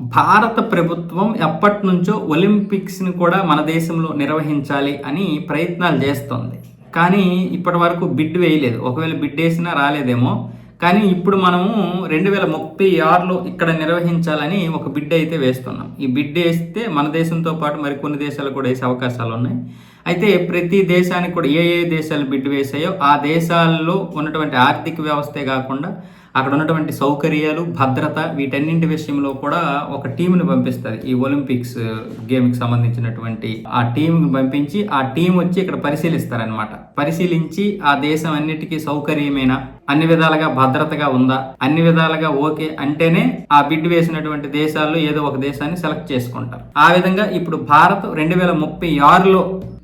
భారత ప్రభుత్వం ఎప్పటి నుంచో ఒలింపిక్స్ని కూడా మన దేశంలో నిర్వహించాలి అని ప్రయత్నాలు చేస్తోంది. కానీ ఇప్పటి వరకు బిడ్ వేయలేదు. ఒకవేళ బిడ్ వేసినా రాలేదేమో. కానీ ఇప్పుడు మనము రెండు వేల ముప్పై ఆరులో ఇక్కడ నిర్వహించాలని ఒక బిడ్ అయితే వేస్తున్నాం. ఈ బిడ్ వేస్తే మన దేశంతో పాటు మరికొన్ని దేశాలు కూడా వేసే అవకాశాలు ఉన్నాయి అయితే ప్రతి దేశానికి కూడా ఏ ఏ దేశాలు బిడ్డు వేసాయో ఆ దేశాల్లో ఉన్నటువంటి ఆర్థిక వ్యవస్థే కాకుండా అక్కడ ఉన్నటువంటి సౌకర్యాలు భద్రత వీటన్నింటి విషయంలో కూడా ఒక టీంని పంపిస్తారు. ఈ ఒలింపిక్స్ గేమ్కి సంబంధించినటువంటి ఆ టీంని పంపించి ఆ టీం వచ్చి ఇక్కడ పరిశీలిస్తారనమాట పరిశీలించి ఆ దేశం అన్నిటికీ సౌకర్యమైన? అన్ని విధాలుగా భద్రతగా ఉందా? అన్ని విధాలుగా ఓకే అంటేనే ఆ బిడ్ వేసినటువంటి దేశాల్లో ఏదో ఒక దేశాన్ని సెలెక్ట్ చేసుకుంటారు. ఆ విధంగా ఇప్పుడు భారత్ రెండు వేల ముప్పై ఆరులో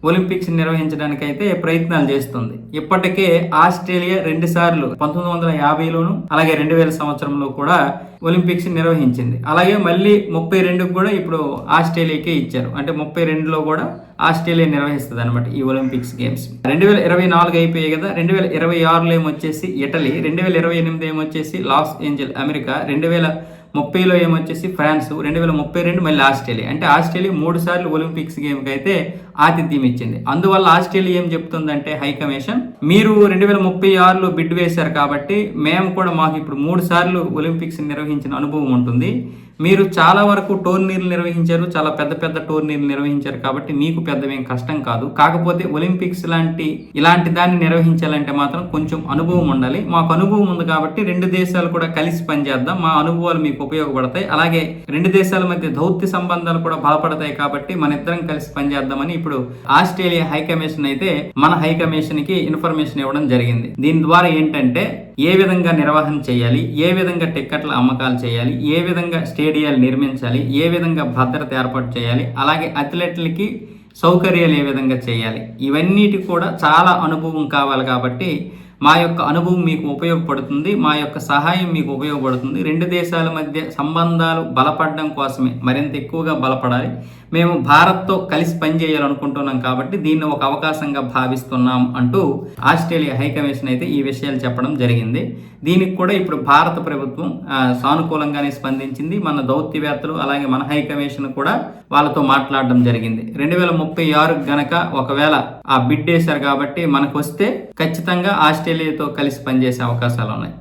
ఒలింపిక్స్ నిర్వహించడానికి అయితే ప్రయత్నాలు చేస్తుంది. ఇప్పటికే ఆస్ట్రేలియా రెండు సార్లు పంతొమ్మిది వందల యాభైలోను అలాగే రెండు వేల సంవత్సరంలో కూడా ఒలింపిక్స్ నిర్వహించింది. అలాగే మళ్ళీ ముప్పై రెండుకు కూడా ఇప్పుడు ఆస్ట్రేలియాకే ఇచ్చారు. అంటే ముప్పై రెండులో కూడా ఆస్ట్రేలియా నిర్వహిస్తుంది అనమాట ఈ ఒలింపిక్స్ గేమ్స్. రెండు వేల ఇరవై నాలుగు అయిపోయాయి కదా రెండు వేల ఇరవై ఆరులో ఏమొచ్చేసి ఇటలీ రెండు వేల ఇరవై ఎనిమిది ఏమొచ్చేసి లాస్ ఏంజల్ అమెరికా రెండు వేల ముప్పైలో ఏమొచ్చేసి ఫ్రాన్స్ రెండు వేల ముప్పై రెండు మళ్ళీ ఆస్ట్రేలియా. అంటే ఆస్ట్రేలియా మూడు సార్లు ఒలింపిక్స్ గేమ్కి అయితే ఆతిథ్యం ఇచ్చింది అందువల్ల ఆస్ట్రేలియా ఏం చెప్తుందంటే హై కమిషన్ మీరు రెండు వేల ముప్పై ఆరులో బిడ్ వేశారు కాబట్టి మేము కూడా మాకు ఇప్పుడు మూడు సార్లు ఒలింపిక్స్ నిర్వహించిన అనుభవం ఉంటుంది. మీరు చాలా వరకు టోర్నీలు నిర్వహించారు చాలా పెద్ద పెద్ద టోర్నీలు నిర్వహించారు కాబట్టి మీకు పెద్దవేం కష్టం కాదు. కాకపోతే ఒలింపిక్స్ లాంటి ఇలాంటి దాన్ని నిర్వహించాలంటే మాత్రం కొంచెం అనుభవం ఉండాలి. మాకు అనుభవం ఉంది కాబట్టి రెండు దేశాలు కూడా కలిసి పనిచేద్దాం. మా అనుభవాలు మీకు ఉపయోగపడతాయి. అలాగే రెండు దేశాల మధ్య దౌత్య సంబంధాలు కూడా బలపడతాయి కాబట్టి మన ఇద్దరం కలిసి పనిచేద్దామని ఇప్పుడు ఆస్ట్రేలియా హై కమిషన్ అయితే మన హై కమిషన్కి ఇన్ఫర్మేషన్ ఇవ్వడం జరిగింది. దీని ద్వారా ఏంటంటే ఏ విధంగా నిర్వహణ చేయాలి ఏ విధంగా టిక్కెట్ల అమ్మకాలు చేయాలి ఏ విధంగా స్టేడియాలు నిర్మించాలి ఏ విధంగా భద్రత ఏర్పాటు చేయాలి అలాగే అథ్లెట్లకి సౌకర్యాలు ఏ విధంగా చేయాలి. ఇవన్నిటి కూడా చాలా అనుభవం కావాలి కాబట్టి మా యొక్క అనుభవం మీకు ఉపయోగపడుతుంది మా యొక్క సహాయం మీకు ఉపయోగపడుతుంది. రెండు దేశాల మధ్య సంబంధాలు బలపడడం కోసమే మరింత ఎక్కువగా బలపడాలి. మేము భారత్తో కలిసి పనిచేయాలనుకుంటున్నాం కాబట్టి దీన్ని ఒక అవకాశంగా భావిస్తున్నాం అంటూ ఆస్ట్రేలియా హైకమిషన్ అయితే ఈ విషయాలు చెప్పడం జరిగింది. దీనికి కూడా ఇప్పుడు భారత ప్రభుత్వం సానుకూలంగానే స్పందించింది. మన దౌత్యవేత్తలు అలాగే మన హైకమిషన్ కూడా వాళ్ళతో మాట్లాడడం జరిగింది. రెండు వేల ముప్పై ఆరు గనక ఒకవేళ ఆ బిడ్ వేశారు కాబట్టి మనకు వస్తే ఖచ్చితంగా ఆస్ట్రేలియాతో కలిసి పనిచేసే అవకాశాలు ఉన్నాయి.